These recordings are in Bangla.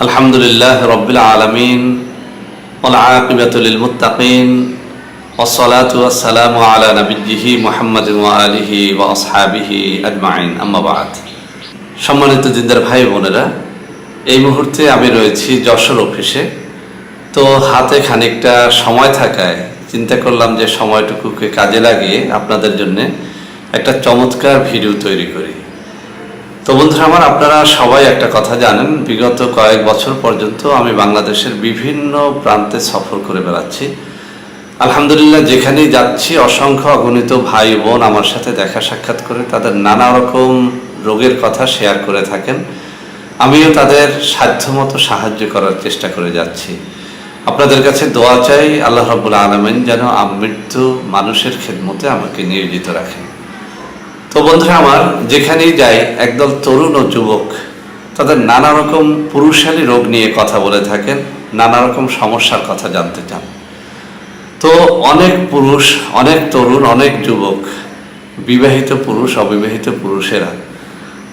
আলহামদুলিল্লাহ রবিল আলমিন والعاقبة للمتقين والصلاة والسلام على نبيه محمد وآله وأصحابه أجمعين أما بعد সম্মানিত দিনদার ভাই বোনেরা এই মুহূর্তে আমি রয়েছি যশোর অফিসে তো হাতে খানিকটা সময় থাকায় চিন্তা করলাম যে সময়টুকুকে কাজে লাগিয়ে আপনাদের জন্য একটা চমৎকার ভিডিও তৈরি করি তো বন্ধুরা আমার, আপনারা সবাই একটা কথা জানেন, বিগত কয়েক বছর পর্যন্ত আমি বাংলাদেশের বিভিন্ন প্রান্তে সফর করে বেড়াচ্ছি। আলহামদুলিল্লাহ, যেখানেই যাচ্ছি, অসংখ্য অগণিত ভাই বোন আমার সাথে দেখা সাক্ষাৎ করে তাদের নানা রকম রোগের কথা শেয়ার করে থাকেন। আমিও তাদের সাধ্যমতো সাহায্য করার চেষ্টা করে যাচ্ছি। আপনাদের কাছে দোয়া চাই, আল্লাহ রব্বুল আলমেন যেন মৃত্যু মানুষের খেদমতে আমাকে নিয়োজিত রাখেন। তো বন্ধুরা আমার যেখানেই যাই, একদল তরুণ ও যুবক, তাদের নানা রকম পুরুষালী রোগ নিয়ে কথা বলে থাকেন, নানা রকম সমস্যার কথা জানতে চান। তো অনেক পুরুষ, অনেক তরুণ, অনেক যুবক, বিবাহিত পুরুষ, অবিবাহিত পুরুষেরা,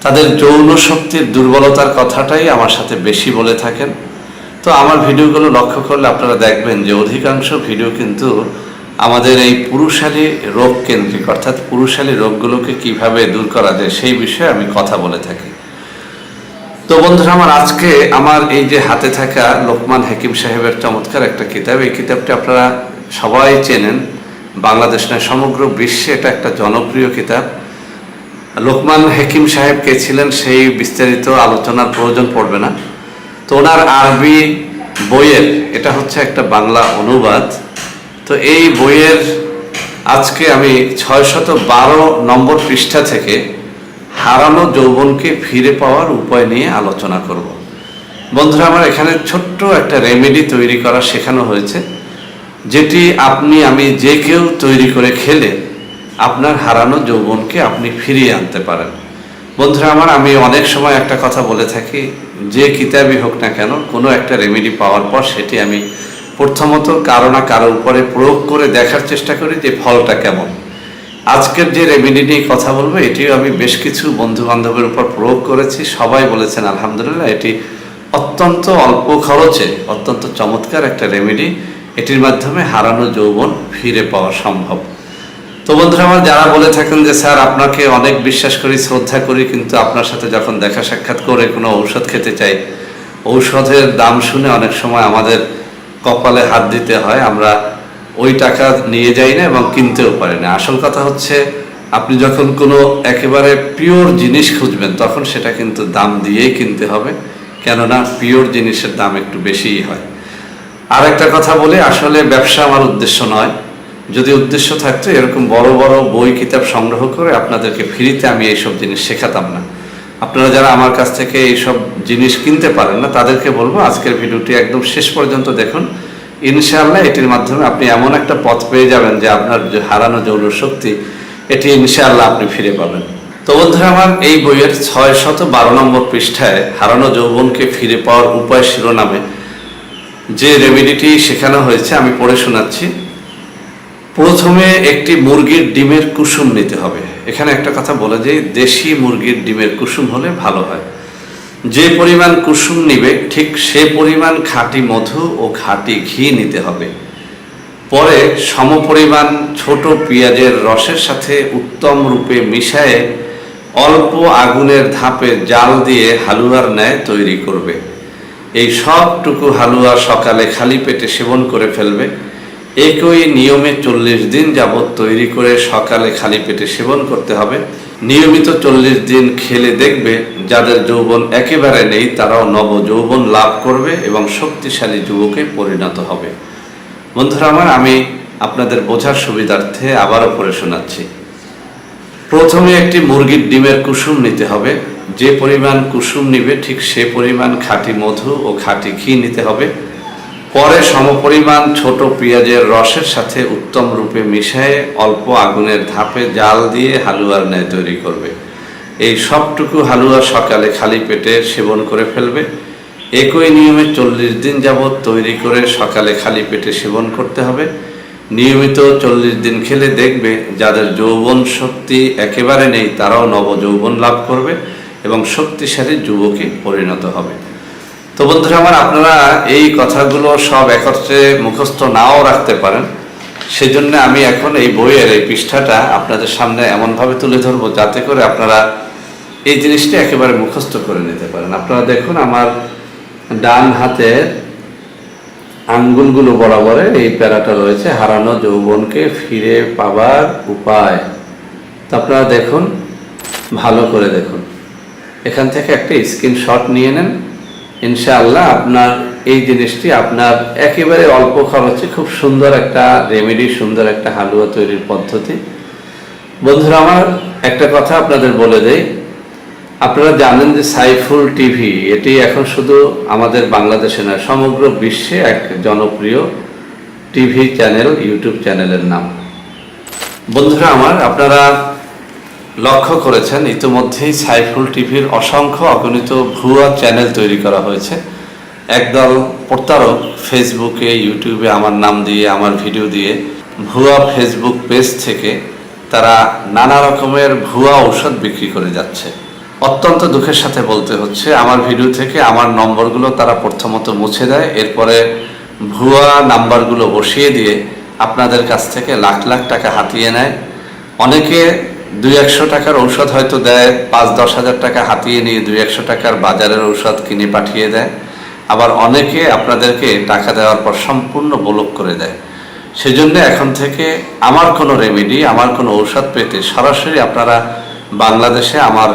তাদের যৌন শক্তির দুর্বলতার কথাটাই আমার সাথে বেশি বলে থাকেন। তো আমার ভিডিওগুলো লক্ষ্য করলে আপনারা দেখবেন যে অধিকাংশ ভিডিও কিন্তু আমাদের এই পুরুষালী রোগ কেন্দ্রিক, অর্থাৎ পুরুষালী রোগগুলোকে কীভাবে দূর করা যায় সেই বিষয়ে আমি কথা বলে থাকি। তো বন্ধুরা, আমার আজকে আমার এই যে হাতে থাকা লোকমান হাকিম সাহেবের চমৎকার একটা কিতাব, এই কিতাবটি আপনারা সবাই চেনেন। বাংলাদেশ নয়, সমগ্র বিশ্বে এটা একটা জনপ্রিয় কিতাব। লোকমান হাকিম সাহেব কে ছিলেন সেই বিস্তারিত আলোচনার প্রয়োজন পড়বে না। তো ওনার আরবি বইয়ের, এটা হচ্ছে একটা বাংলা অনুবাদ। তো এই বইয়ের আজকে আমি ছয়শত বারো নম্বর পৃষ্ঠা থেকে হারানো যৌবনকে ফিরে পাওয়ার উপায় নিয়ে আলোচনা করব। বন্ধুরা, আমার এখানে ছোট্ট একটা রেমেডি তৈরি করা শেখানো হয়েছে, যেটি আপনি, আমি যে কেউ তৈরি করে খেলে আপনার হারানো যৌবনকে আপনি ফিরিয়ে আনতে পারেন। বন্ধুরা, আমার, আমি অনেক সময় একটা কথা বলে থাকি, যে কিতাবই হোক না কেন, কোনো একটা রেমেডি পাওয়ার পর সেটি আমি প্রথমত কারও না কারও উপরে প্রয়োগ করে দেখার চেষ্টা করি যে ফলটা কেমন। আজকের যে রেমেডি নিয়ে কথা বলব, এটিও আমি বেশ কিছু বন্ধু বান্ধবের উপর প্রয়োগ করেছি। সবাই বলেছেন, আলহামদুলিল্লাহ, এটি অত্যন্ত অল্প খরচে, অত্যন্ত চমৎকার একটা রেমেডি এটির মাধ্যমে হারানো যৌবন ফিরে পাওয়া সম্ভব। তো বন্ধুরা, আমার যারা বলে থাকেন যে, স্যার, আপনাকে অনেক বিশ্বাস করি, শ্রদ্ধা করি, কিন্তু আপনার সাথে যখন দেখা সাক্ষাৎ করে কোনো ঔষধ খেতে চাই, ঔষধের দাম শুনে অনেক সময় আমাদের কপালে হাত দিতে হয়, আমরা ওই টাকা নিয়ে যাই না এবং কিনতেও পারি না। আসল কথা হচ্ছে, আপনি যখন কোনো একেবারে পিওর জিনিস খুঁজবেন, তখন সেটা কিন্তু দাম দিয়েই কিনতে হবে, কেননা পিওর জিনিসের দাম একটু বেশিই হয়। আর একটা কথা বলি, আসলে ব্যবসা আমার উদ্দেশ্য নয়। যদি উদ্দেশ্য থাকতো, এরকম বড় বড় বই কিতাব সংগ্রহ করে আপনাদেরকে ফ্রিতে আমি এইসব জিনিস শেখাতাম না। আপনারা যারা আমার কাছ থেকে এইসব জিনিস কিনতে পারেন না, তাদেরকে বলব আজকের ভিডিওটি একদম শেষ পর্যন্ত দেখুন। ইনশাআল্লাহ এটির মাধ্যমে আপনি এমন একটা পথ পেয়ে যাবেন যে আপনার যে হারানো যৌন শক্তি এটি ইনশাআল্লাহ আপনি ফিরে পাবেন। তো বন্ধুরা আমার এই বইয়ের ছয় শত বারো নম্বর পৃষ্ঠায় হারানো যৌবনকে ফিরে পাওয়ার উপায় শিরোনামে যে রেমেডিটি শেখানো হয়েছে, আমি পড়ে শোনাচ্ছি। প্রথমে একটি মুরগির ডিমের কুসুম নিতে হবে। এখানে একটা কথা বলে যে দেশি মুরগির ডিমের কুসুম হলে ভালো হয়। যে পরিমাণ কুসুম নিবে, ঠিক সে পরিমাণ খাঁটি মধু ও খাঁটি ঘি নিতে হবে। পরে সমপরিমাণ ছোট পেঁয়াজের রসের সাথে উত্তম রূপে মিশায়ে অল্প আগুনের ধাপে জাল দিয়ে হালুয়ার ন্যায় তৈরি করবে। এই সবটুকু হালুয়া সকালে খালি পেটে সেবন করে ফেলবে। একই নিয়মে চল্লিশ দিন যাবৎ তৈরি করে সকালে খালি পেটে সেবন করতে হবে। নিয়মিত চল্লিশ দিন খেলে দেখবে যাদের যৌবন একেবারে নেই, তারাও নব যৌবন লাভ করবে এবং শক্তিশালী যুবকে পরিণত হবে। বন্ধুরা আমার, আমি আপনাদের বোঝার সুবিধার্থে আবারও পড়ে শোনাচ্ছি। প্রথমে একটি মুরগির ডিমের কুসুম নিতে হবে। যে পরিমাণ কুসুম নিবে ঠিক সে পরিমাণ খাঁটি মধু ও খাঁটি ঘি নিতে হবে। পরে সমপরিমাণ ছোট পেঁয়াজের রসের সাথে উত্তম রূপে মিশিয়ে অল্প আগুনের ধাপে জাল দিয়ে হালুয়ার ন্যায় তৈরি করবে। এই সবটুকু হালুয়া সকালে খালি পেটে সেবন করে ফেলবে। একই নিয়মে চল্লিশ দিন যাবৎ তৈরি করে সকালে খালি পেটে সেবন করতে হবে। নিয়মিত চল্লিশ দিন খেলে দেখবে যাদের যৌবন শক্তি একেবারে নেই, তারাও নব যৌবন লাভ করবে এবং শক্তিশালী যুবকে পরিণত হবে। তো বন্ধুরা আমার আপনারা এই কথাগুলো সব একত্রে মুখস্থ নাও রাখতে পারেন। সেজন্য আমি এখন এই বইয়ের এই পৃষ্ঠাটা আপনাদের সামনে এমনভাবে তুলে ধরবো যাতে করে আপনারা এই জিনিসটা একেবারে মুখস্থ করে নিতে পারেন। আপনারা দেখুন আমার ডান হাতের আঙ্গুলগুলো বরাবরে এই প্যারাটা রয়েছে, হারানো যৌবনকে ফিরে পাবার উপায়। তো আপনারা দেখুন, ভালো করে দেখুন। এখান থেকে একটা স্ক্রিনশট নিয়ে নেন। ইনশাআল্লাহ আপনার এই জিনিসটি আপনার একেবারে অল্প খরচে খুব সুন্দর একটা রেমেডি সুন্দর একটা হালুয়া তৈরির পদ্ধতি। বন্ধুরা, আমার একটা কথা আপনাদের বলে দেই। আপনারা জানেন যে সাইফুল টিভি, এটি এখন শুধু আমাদের বাংলাদেশে নয়, সমগ্র বিশ্বে এক জনপ্রিয় টিভি চ্যানেল, ইউটিউব চ্যানেলের নাম। বন্ধুরা, আমার আপনারা লক্ষ্য করেছেন, ইতিমধ্যেই সাইফুল টিভির অসংখ্য অগণিত ভুয়া চ্যানেল তৈরি করা হয়েছে। একদল প্রতারক ফেসবুকে, ইউটিউবে আমার নাম দিয়ে, আমার ভিডিও দিয়ে ভুয়া ফেসবুক পেজ থেকে তারা নানা রকমের ভুয়া ঔষধ বিক্রি করে যাচ্ছে। অত্যন্ত দুঃখের সাথে বলতে হচ্ছে, আমার ভিডিও থেকে আমার নম্বরগুলো তারা প্রথমত মুছে দেয়, এরপরে ভুয়া নাম্বারগুলো বসিয়ে দিয়ে আপনাদের কাছ থেকে লাখ লাখ টাকা হাতিয়ে নেয়। অনেকে দুই একশো টাকার ঔষধ হয়তো দেয় পাঁচ দশ হাজার টাকা হাতিয়ে নিয়ে দুই একশো টাকার বাজারের ঔষধ কিনে পাঠিয়ে দেয়। আবার অনেকে আপনাদেরকে টাকা দেওয়ার পর সম্পূর্ণ ব্লক করে দেয়। সেজন্য এখন থেকে আমার কোনো রেমেডি আমার কোনো ঔষধ পেতে সরাসরি আপনারা বাংলাদেশে আমার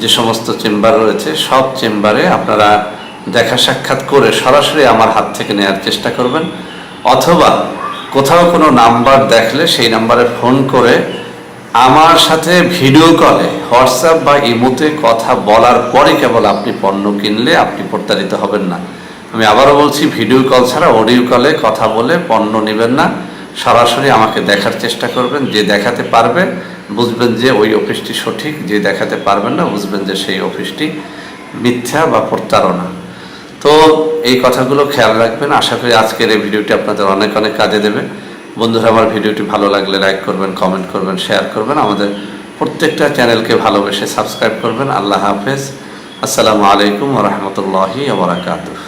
যে সমস্ত চেম্বার রয়েছে, সব চেম্বারে আপনারা দেখা সাক্ষাৎ করে সরাসরি আমার হাত থেকে নেওয়ার চেষ্টা করবেন। অথবা কোথাও কোনো নাম্বার দেখলে সেই নাম্বারে ফোন করে আমার সাথে ভিডিও কলে হোয়াটসঅ্যাপ বা ইমোতে কথা বলার পরে কেবল আপনি পণ্য কিনলে আপনি প্রতারিত হবেন না। আমি আবারও বলছি ভিডিও কল ছাড়া অডিও কলে কথা বলে পণ্য নেবেন না। সরাসরি আমাকে দেখার চেষ্টা করবেন, যে দেখাতে পারবে, বুঝবেন যে ওই অফিসটি সঠিক, যে দেখাতে পারবেন না, বুঝবেন যে সেই অফিসটি মিথ্যা বা প্রতারণা। তো এই কথাগুলো খেয়াল রাখবেন। আশা করি আজকের এই ভিডিওটি আপনাদের অনেক অনেক কাজে দেবে। বন্ধুরা, আমার ভিডিওটি ভালো লাগলে লাইক করবেন কমেন্ট করবেন শেয়ার করবেন। আমাদের প্রত্যেকটা চ্যানেলকে ভালোবেসে সাবস্ক্রাইব করবেন। আল্লাহ হাফেজ। আসসালামু আলাইকুম রহমতুল্লাহি ওবরাকাতুহ